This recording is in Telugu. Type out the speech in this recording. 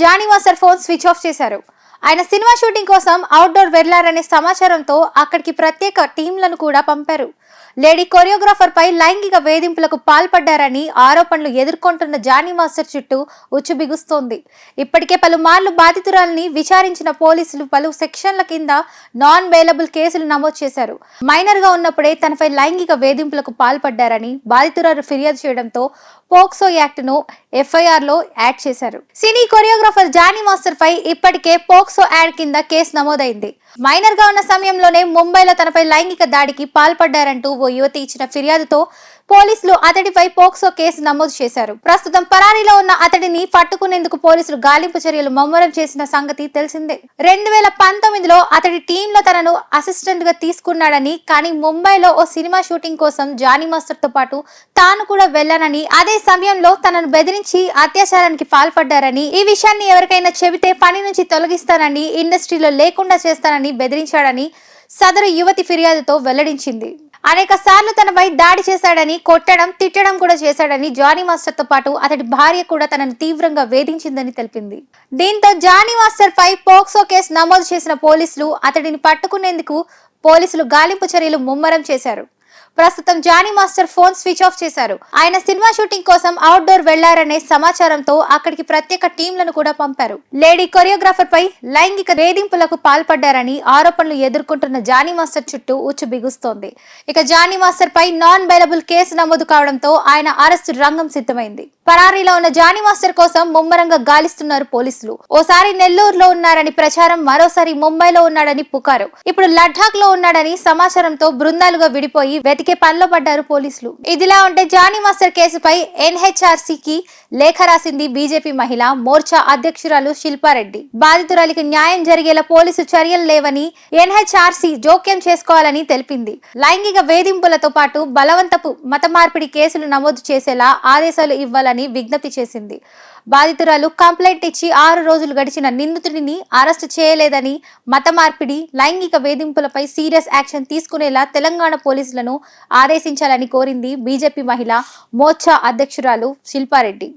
జానీ ఫోన్ స్విచ్ ఆఫ్ చేశారు. ఆయన సినిమా షూటింగ్ కోసం అవుట్డోర్ వెళ్ళారనే సమాచారంతో అక్కడికి ప్రత్యేక టీంలను కూడా పంపారు. లేడీ కొరియోగ్రాఫర్ పై లైంగిక వేధింపులకు పాల్పడ్డారని ఆరోపణలు ఎదుర్కొంటున్న జానీ మాస్టర్ చుట్టూ ఉచ్చు బిగుస్తోంది. ఇప్పటికే పలుమార్లు బాధితురాల్ని విచారించిన పోలీసులు పలు సెక్షన్ల కింద నాన్ బెయిలబుల్ కేసులు నమోదు చేశారు. మైనర్గా ఉన్నప్పుడే తనపై లైంగిక వేధింపులకు పాల్పడ్డారని బాధితురాలు ఫిర్యాదు చేయడంతో పోక్సో యాక్ట్ను ఎఫ్ఐఆర్లో యాడ్ చేశారు. సినీ కొరియోగ్రాఫర్ జానీ మాస్టర్ పై ఇప్పటికే పోక్సో యాడ్ కింద కేసు నమోదైంది. మైనర్గా ఉన్న సమయంలోనే ముంబైలో తనపై లైంగిక దాడికి పాల్పడ్డారంటూ ఓ యువతి ఇచ్చిన ఫిర్యాదుతో పోలీసులు అతడిపై పోక్సో కేసు నమోదు చేశారు. ప్రస్తుతం పరారీలో ఉన్న అతడిని పట్టుకునేందుకు పోలీసులు గాలింపు చర్యలు ముమ్మరం చేసిన సంగతి తెలిసిందే. రెండు వేల పంతొమ్మిదిలో అతడి టీంలో తనను అసిస్టెంట్గా తీసుకున్నాడని కానీ ముంబైలో ఓ సినిమా షూటింగ్ కోసం జానీ మాస్టర్తో పాటు తాను కూడా వెళ్ళానని అదే సమయంలో తనను బెదిరించి అత్యాచారానికి పాల్పడ్డారని ఈ విషయాన్ని ఎవరికైనా చెబితే పని నుంచి తొలగిస్తానని ఇండస్ట్రీలో లేకుండా చేస్తానని బెదిరించాడని సదరు యువతి ఫిర్యాదుతో వెల్లడించింది. అనేక సార్లు తనపై దాడి చేశాడని కొట్టడం తిట్టడం కూడా చేశాడని జానీ మాస్టర్తో పాటు అతడి భార్య కూడా తనను తీవ్రంగా వేధించిందని తెలిపింది. దీంతో జానీ మాస్టర్ పై పోక్సో కేసు నమోదు చేసిన పోలీసులు అతడిని పట్టుకునేందుకు పోలీసులు గాలింపు చర్యలు ముమ్మరం చేశారు. ప్రస్తుతం Jani master phone switch off చేశారు. ఆయన సినిమా షూటింగ్ కోసం అవుట్డోర్ వెళ్ళారనే సమాచారంతో అక్కడికి ప్రత్యేక టీంలను కూడా పంపారు. లేడీ కొరియోగ్రాఫర్ పై లైంగిక వేధింపులకు పాల్పడ్డారని ఆరోపణలు ఎదుర్కొంటున్న జానీ మాస్టర్ చుట్టూ ఉచ్చు బిగుస్తోంది. ఇక జానీ మాస్టర్ పై నాన్ బైలబుల్ కేసు నమోదు కావడంతో ఆయన అరెస్టు రంగం సిద్ధమైంది. పరారీలో ఉన్న జానీ మాస్టర్ కోసం ముమ్మరంగా గాలిస్తున్నారు పోలీసులు. ఓసారి నెల్లూరులో ఉన్నారని ప్రచారం మరోసారి ముంబైలో ఉన్నాడని పుకారు. ఇప్పుడు లడ్డాక్లో ఉన్నాడని సమాచారంతో బృందాలుగా విడిపోయి వెతికే పనిలో పడ్డారు పోలీసులు. ఇదిలా ఉంటే జానీ మాస్టర్ కేసుపై ఎన్హెచ్ఆర్సి కి లేఖ రాసింది బీజేపీ మహిళ మోర్చా అధ్యక్షురాలు శిల్పారెడ్డి. బాధితురాలికి న్యాయం జరిగేలా పోలీసు చర్యలు లేవని ఎన్హెచ్ఆర్సీ జోక్యం చేసుకోవాలని తెలిపింది. లైంగిక వేధింపులతో పాటు బలవంతపు మత మార్పిడి కేసులు నమోదు చేసేలా ఆదేశాలు ఇవ్వాలని విజ్ఞప్తి చేసింది. బాధితురాలు కంప్లైంట్ ఇచ్చి ఆరు రోజులు గడిచిన నిందితుడిని అరెస్టు చేయలేదని మత మార్పిడి లైంగిక వేధింపులపై సీరియస్ యాక్షన్ తీసుకునేలా తెలంగాణ పోలీసులను ఆదేశించాలని కోరింది బీజేపీ మహిళ మోర్చా అధ్యక్షురాలు శిల్పారెడ్డి.